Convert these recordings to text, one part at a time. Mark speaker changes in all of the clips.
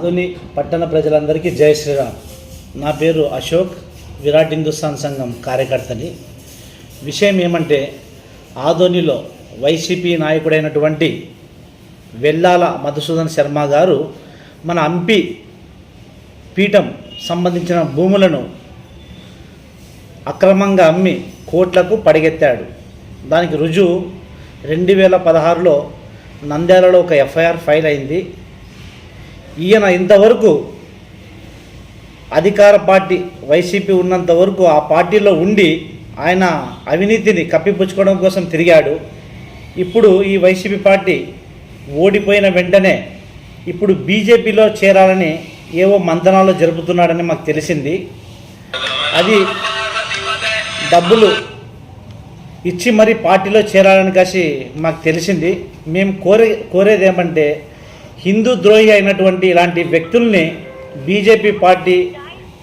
Speaker 1: ఆధుని పట్టణ ప్రజలందరికీ జై శ్రీరామ్. నా పేరు అశోక్ విరాట్ హిందుస్థాన్ సంఘం కార్యకర్తని. విషయం ఏమంటే ఆధోనిలో వైసీపీ నాయకుడైనటువంటి వెల్లాల మధుసూదన్ శర్మ గారు మన హంపి పీఠం సంబంధించిన భూములను అక్రమంగా అమ్మి కోట్లకు పడిగెత్తాడు. దానికి రుజువు రెండు వేల పదహారులో నంద్యాలలో ఒక ఎఫ్ఐఆర్ ఫైల్ అయింది. ఈయన ఇంతవరకు అధికార పార్టీ వైసీపీ ఉన్నంత వరకు ఆ పార్టీలో ఉండి ఆయన అవినీతిని కప్పిపుచ్చుకోవడం కోసం తిరిగాడు. ఇప్పుడు ఈ వైసీపీ పార్టీ ఓడిపోయిన వెంటనే ఇప్పుడు బీజేపీలో చేరాలని ఏవో మంతనాలు జరుపుతున్నాడని మాకు తెలిసింది. అది డబ్బులు ఇచ్చి మరీ పార్టీలో చేరాలని కాసి మాకు తెలిసింది. మేము కోరే కోరేది ఏమంటే హిందూ ద్రోహి అయినటువంటి ఇలాంటి వ్యక్తుల్ని బీజేపీ పార్టీ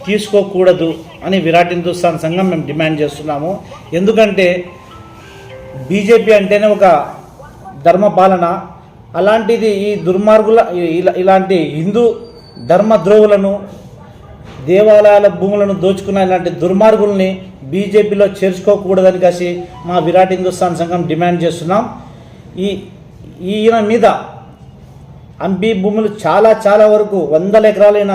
Speaker 1: తీసుకోకూడదు అని విరాట్ హిందుస్థాన్ సంఘం మేము డిమాండ్ చేస్తున్నాము. ఎందుకంటే బీజేపీ అంటేనే ఒక ధర్మపాలన. అలాంటిది ఈ దుర్మార్గుల ఇలా ఇలాంటి హిందూ ధర్మద్రోహులను దేవాలయాల భూములను దోచుకున్న ఇలాంటి దుర్మార్గుల్ని బీజేపీలో చేర్చుకోకూడదని కలిసి మా విరాట్ హిందుస్థాన్ సంఘం డిమాండ్ చేస్తున్నాం. ఈ ఈయన మీద అంబీ భూములు చాలా చాలా వరకు వందల ఎకరాలైన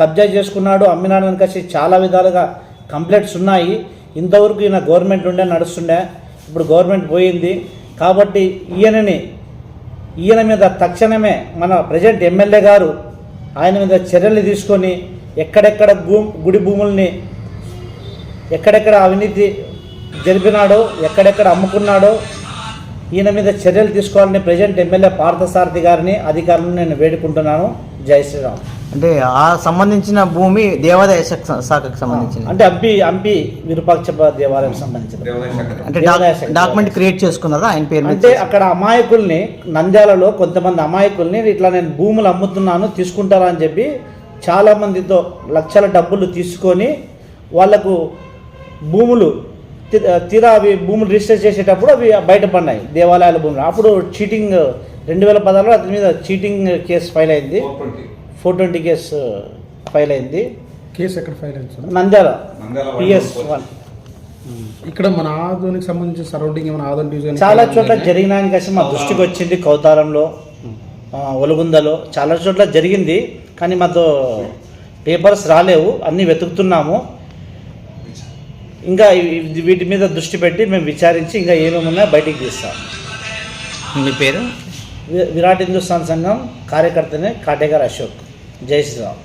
Speaker 1: కబ్జా చేసుకున్నాడు. అమ్మినాడని కలిసి చాలా విధాలుగా కంప్లైంట్స్ ఉన్నాయి. ఇంతవరకు ఈయన గవర్నమెంట్ ఉండే నడుస్తుండే. ఇప్పుడు గవర్నమెంట్ పోయింది. కాబట్టి ఈయనని ఈయన మీద తక్షణమే మన ప్రజెంట్ ఎమ్మెల్యే గారు ఆయన మీద చర్యలు తీసుకొని ఎక్కడెక్కడ భూ గుడి భూముల్ని ఎక్కడెక్కడ అవినీతి జరిపినాడో ఎక్కడెక్కడ అమ్ముకున్నాడో ఈయన మీద చర్యలు తీసుకోవాలని ప్రజెంట్ ఎమ్మెల్యే పార్థసారథి గారిని అధికారులను నేను వేడుకుంటున్నాను. జై శ్రీరామ్.
Speaker 2: అంటే ఆ సంబంధించిన భూమి దేవాదాయ శాఖ- శాఖకు సంబంధించింది.
Speaker 1: అంటే హంపి హంపి విరూపాక్ష దేవాలయం సంబంధించిన
Speaker 2: అంటే. డాక్యుమెంట్ క్రియేట్ చేసుకున్నారా? ఆయన పేరు మీద
Speaker 1: అంటే అక్కడ అమాయకుల్ని నంద్యాలలో కొంతమంది అమాయకుల్ని ఇట్లా నేను భూములు అమ్ముతున్నాను తీసుకుంటారా అని చెప్పి చాలా మందితో లక్షల డబ్బులు తీసుకొని వాళ్ళకు భూములు తీరా అవి భూములు రిజిస్టర్ చేసేటప్పుడు అవి బయటపడినాయి దేవాలయాల భూములు. అప్పుడు చీటింగ్ రెండు వేల పదహారులో అతని మీద చీటింగ్ కేసు ఫైల్ అయింది. Four twenty. కేసు ఫైల్ అయింది.
Speaker 3: కేసు ఎక్కడ ఫైల్ అయింది
Speaker 1: నంద్యాల.
Speaker 4: నంద్యాల
Speaker 1: పిఎస్ వన్
Speaker 3: ఇక్కడ మన ఆధునికి సంబంధించిన సరౌండింగ్ ఏమైనా ఆధున డివిజన్
Speaker 1: చాలా చోట్ల జరిగినాయని కలిసి మా దృష్టికి వచ్చింది కౌతారంలో ఒలుగుందలో. చాలా చోట్ల జరిగింది కానీ మాతో పేపర్స్ రాలేవు అన్నీ వెతుకుతున్నాము. ఇంకా వీటి మీద దృష్టి పెట్టి మేము విచారించి ఇంకా ఏమేమి ఉన్నాయో బయటికి తీస్తాం.
Speaker 2: మీ పేరు?
Speaker 1: విరాట్ హిందుస్థాన్ సంఘం కార్యకర్తనే కాటేగార్ అశోక్. జై శ్రీరామ్.